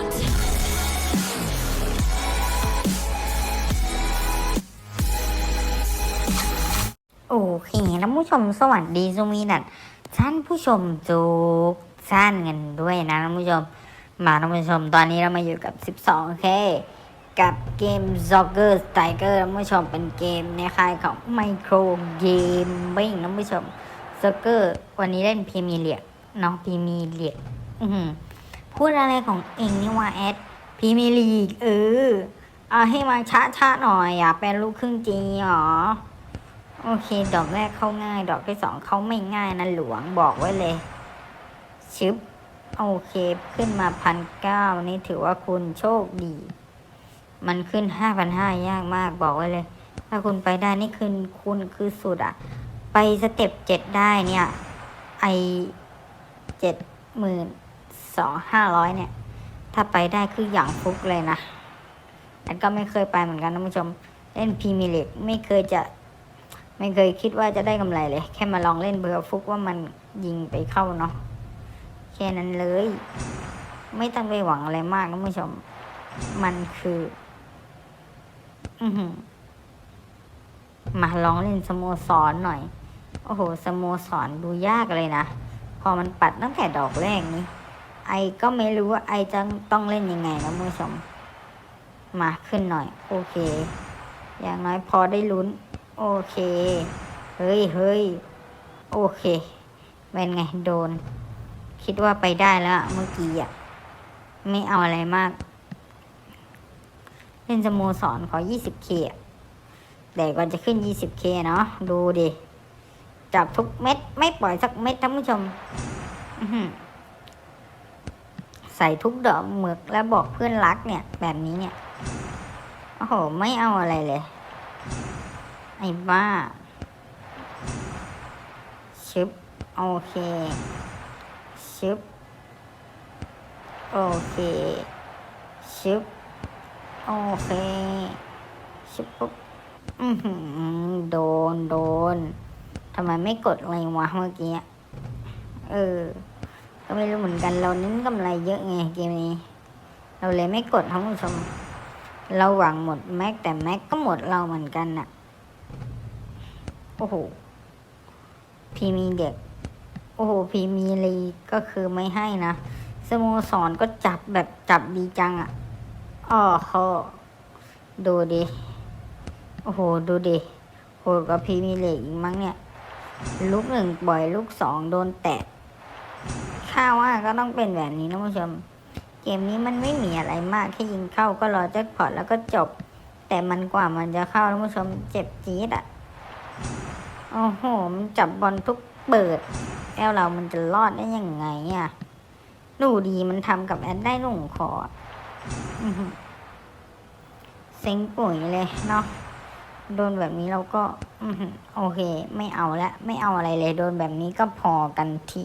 โอเคท่านผู้ชมสวัสดีสวีดัตท่านผู้ชมทุกท่านกันด้วยนะท่านผู้ชม มาท่านผู้ชมตอนนี้เรามาอยู่กับ 12K กับเกม Soccer Striker ท่านผู้ชมเป็นเกมในค่ายของ Micro Gaming ท่านผู้ชม Soccer วันนี้เล่นพรีเมียร์ลีกน้องพรีเมียร์ลีกอื้อหือ พูดอะไรของเองนี่ว่าแอดพรีเมียร์ลีกเออเอาให้มาช้าๆหน่อยอะเป็นลูกครึ่งจีหรอ โอเค ดอกแรกเข้าง่าย ดอกที่สองเข้าไม่ง่ายนะหลวงบอกไว้เลย ชึบ โอเค ขึ้นมาพันเก้านี่ถือว่าคุณโชคดี มันขึ้นห้าพันห้ายากมากบอกไว้เลย ถ้าคุณไปได้นี่คือคุณคือสุดอะไปสเต็ปเจ็ดได้เนี่ย ไอเจ็ดหมื่น สองห้าร้อยเนี่ย ถ้าไปได้คืออย่างฟุกเลยนะอันก็ไม่เคยไปเหมือนกันท่านผู้ชม เล่นพรีเมียร์ลีกไม่เคยจะ ไม่เคยคิดว่าจะได้กำไรเลย แค่มาลองเล่นเบอร์ฟุกว่ามันยิงไปเข้าเนาะแค่นั้นเลย ไม่ต้องไปหวังอะไรมากนผู้ชม มันคือ อือหือมาลองเล่นสโมสรหน่อย โอ้โห สโมสรดูยากเลยนะ พอมันปัดตั้งแต่ดอกแรกนี้ ไอก็ไม่รู้ว่าไอจะต้องเล่นยังไงนะผู้ชม มาขึ้นหน่อย โอเค อย่างน้อยพอได้ลุ้น โอเค เฮ้ยเฮ้ยโอเค เป็นไงโดน คิดว่าไปได้แล้วเมื่อกี้อะ ไม่เอาอะไรมาก เล่นสโมสรขอ 20k อะแต่ก่อนจะขึ้น 20k เนาะดูดิ จับทุกเม็ด ไม่ปล่อยสักเม็ดท่านผู้ชม อือ ใส่ทุกดอกหมึกแล้วบอกเพื่อนรักเนี่ย แบบนี้เนี่ย โอ้โห ไม่เอาอะไรเลย ไอ้บ้า ชึบ โอเค ชึบ โอเค ชึบ โอเค ชึบปุ๊บอือหือโดน โดน ทำไมไม่กดอะไรวะเมื่อกี้ เออ ก็ไม่รู้เหมือนกันเราเน้นกำไรเยอะไงเกมนี้ เราเลยไม่กดท่านผู้ชม เราหวังหมดแม็กแต่แม็กก็หมดเราเหมือนกันน่ะ โอ้โหพีมีเด็ก โอ้โหพีมีลีก็คือไม่ให้นะสโมสรก็จับแบบจับดีจังอะ่ะอ้อโหดูดิโอ้โห ดูดิโหดกว่าพีมีเลกอีกมั้งเนี่ย ลูกหนึ่งปล่อยลูกสองโดนแตะ ข้าว่าก็ต้องเป็นแบบนี้นะผู้ชม เกมนี้มันไม่มีอะไรมากแค่ยิงเข้าก็รอแจ็คพอตแล้วก็จบ แต่มันกว่ามันจะเข้าท่านผู้ชมเจ็บจี๊ดอะ โอ้โห มันจับบอลทุกเปิดแล้วเรามันจะรอดได้ยังไงอะ ดูดีมันทำกับแอดได้ลงคออื้อเซ็งปุ๋ยเลยเนาะโดนแบบนี้เราก็โอเค ไม่เอาละ ไม่เอาอะไรเลย โดนแบบนี้ก็พอกันที